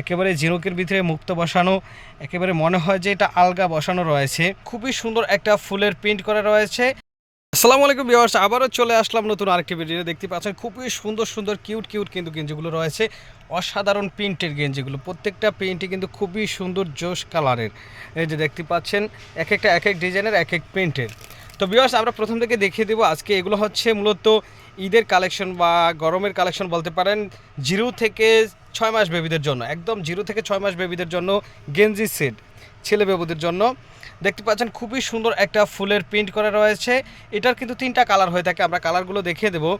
একেবারে ঝিনুকের ভিতরে মুক্ত বসানো, একেবারে মনে হয় যে এটা আলগা বসানো রয়েছে। খুবই সুন্দর একটা ফুলের প্রিন্ট করা রয়েছে। আসসালামু আলাইকুম ভিউয়ার্স, আবারও চলে আসলাম নতুন আরেকটি ভিডিও দেখতে পাচ্ছেন, খুবই সুন্দর সুন্দর, কিউট কিউট কিন্তু গেঞ্জিগুলো রয়েছে। অসাধারণ প্রিন্টের গেঞ্জিগুলো। প্রত্যেকটা প্রিন্টই কিন্তু খুবই সুন্দর জোশ কালারের। এই যে দেখতে পাচ্ছেন এক একটা এক এক ডিজাইনের এক এক প্রিন্টের। তো ভিউয়ার্স আমরা প্রথম থেকে দেখিয়ে দেবো আজকে এগুলো হচ্ছে মূলত ঈদের কালেকশন বা গরমের কালেকশন বলতে পারেন, জিরো থেকে ছয় মাস বেবিদের জন্য, একদম জিরো থেকে ছয় মাস বেবিদের জন্য গেঞ্জি সেট ছেলে বেবুদের জন্য। দেখতে পাচ্ছেন খুবই সুন্দর একটা ফুলের প্রিন্ট করা রয়েছে। এটার কিন্তু তিনটা কালার হয়ে থাকে, আমরা কালারগুলো দেখিয়ে দেবো।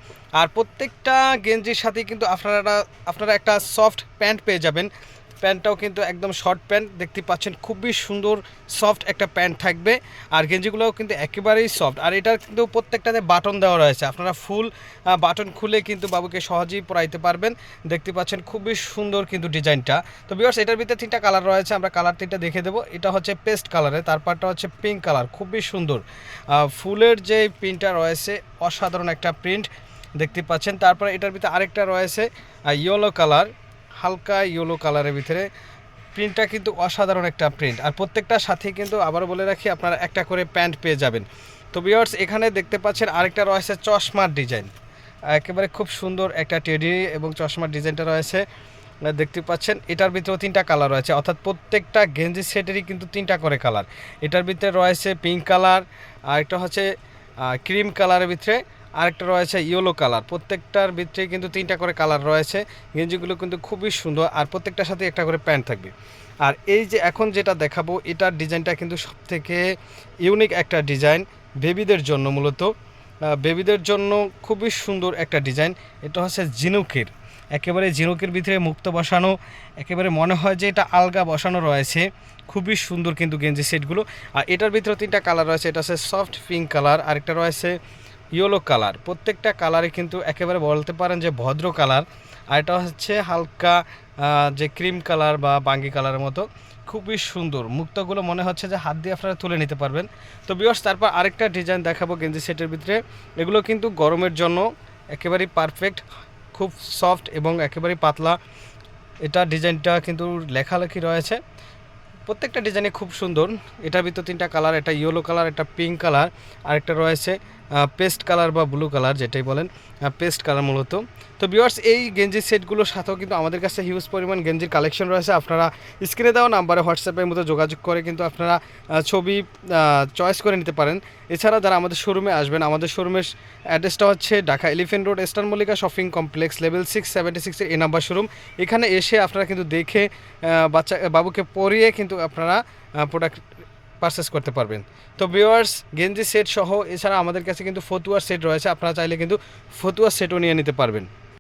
আর প্রত্যেকটা গেঞ্জির সাথে কিন্তু আপনারা আপনারা একটা সফট প্যান্ট পেয়ে যাবেন। প্যান্টটাও কিন্তু একদম শর্ট প্যান্ট। দেখতে পাচ্ছেন, খুবই সুন্দর, সফট একটা প্যান্ট থাকবে। আর গেঞ্জিগুলোও কিন্তু একেবারেই সফট। আর এটার কিন্তু প্রত্যেকটাতে বাটন দেওয়া রয়েছে। আপনারা ফুল বাটন খুলে কিন্তু বাবুকে সহজেই পরাইতে পারবেন। দেখতে পাচ্ছেন, খুবই সুন্দর কিন্তু ডিজাইনটা। তো বিয়ার্স এটার ভিতরে তিনটা কালার রয়েছে। আমরা কালার তিনটা দেখে দেবো। এটা হচ্ছে পেস্ট কালারে তারপরটা হচ্ছে পিঙ্ক কালার। খুবই সুন্দর। ফুলের যে প্রিন্টটা রয়েছে, অসাধারণ একটা প্রিন্ট। দেখতে পাচ্ছেন, তারপরে এটার ভিতরে আরেকটা রয়েছে ইয়েলো কালার। হালকা ইয়েলো কালারের ভিতরে। প্রিন্টটা কিন্তু অসাধারণ একটা প্রিন্ট আর প্রত্যেকটার সাথে কিন্তু আবার বলে রাখি, আপনারা একটা করে প্যান্ট পেয়ে যাবেন। তো বিয়ার্স এখানে দেখতে পাচ্ছেন আরেকটা রয়েছে চশমার ডিজাইন একেবারে খুব সুন্দর একটা টেডি এবং চশমার ডিজাইনটা রয়েছে। দেখতে পাচ্ছেন, এটার ভিতরেও তিনটা কালার রয়েছে। অর্থাৎ প্রত্যেকটা গেঞ্জি সেটেরই কিন্তু তিনটা করে কালার এটার ভিতরে রয়েছে পিঙ্ক কালার আর একটা হচ্ছে ক্রিম কালারের ভিতরে। আরেকটা রয়েছে ইয়েলো কালার প্রত্যেকটার ভিতরে কিন্তু তিনটা করে কালার রয়েছে। গেঞ্জিগুলো কিন্তু খুবই সুন্দর আর প্রত্যেকটার সাথে একটা করে প্যান্ট থাকবে। আর এই যে এখন যেটা দেখাবো, এটার ডিজাইনটা কিন্তু সব থেকে ইউনিক একটা ডিজাইন বেবিদের জন্য মূলত। বেবিদের জন্য খুবই সুন্দর একটা ডিজাইন। এটা হচ্ছে জিনুকের একেবারে জিনুকের ভিতরে মুক্ত বসানো, একেবারে মনে হয় যে এটা আলগা বসানো রয়েছে। খুবই সুন্দর কিন্তু গেঞ্জি সেটগুলো। আর এটার ভিতরে তিনটা কালার রয়েছে। এটা হচ্ছে সফট পিঙ্ক কালার আরেকটা রয়েছে ইয়েলো কালার। প্রত্যেকটা কালারে কিন্তু একেবারে বলতে পারেন যে ভদ্র কালার। আর এটা হচ্ছে হালকা যে ক্রিম কালার বা বাঙ্গি কালারের মতো। খুবই সুন্দর। মুক্তগুলো মনে হচ্ছে যে হাত দিয়ে আপনারা তুলে নিতে পারবেন। তো বিয়স তারপর আরেকটা ডিজাইন দেখাবো গেঞ্জি সেটের ভিতরে। এগুলো কিন্তু গরমের জন্য একেবারেই পারফেক্ট খুব সফট এবং একেবারেই পাতলা। এটা ডিজাইনটা কিন্তু লেখালেখি রয়েছে। প্রত্যেকটা ডিজাইনে খুব সুন্দর। এটার ভিতর তিনটা কালার এটা ইয়েলো কালার, একটা পিঙ্ক কালার। আরেকটা রয়েছে পেস্ট কালার বা ব্লু কালার যেটাই বলেন পেস্ট কালার মূলত। তো ভিউয়ার্স, এই গেঞ্জির সেটগুলোর সাথেও কিন্তু আমাদের কাছে হিউজ পরিমাণ গেঞ্জির কালেকশন রয়েছে। আপনারা স্ক্রিনে দেওয়া নাম্বারে হোয়াটসঅ্যাপের মতো যোগাযোগ করে কিন্তু আপনারা ছবি চয়েস করে নিতে পারেন। এছাড়া যারা আমাদের শোরুমে আসবেন, আমাদের শোরুমের অ্যাড্রেসটা হচ্ছে Dhaka elephant road eastern Mallika shopping complex level six seventy সিক্সের এ নাম্বার শোরুম এখানে এসে আপনারা কিন্তু দেখে বাচ্চা, বাবুকে পরিয়ে কিন্তু আপনারা প্রোডাক্ট পারচেস করতে পারবেন। তো ভিওয়ার্স গেঞ্জি সেট সহ, এছাড়া আমাদের কাছে কিন্তু ফতুয়ার সেট রয়েছে। আপনারা চাইলে কিন্তু ফতুয়ার সেটও নিয়ে নিতে পারবেন।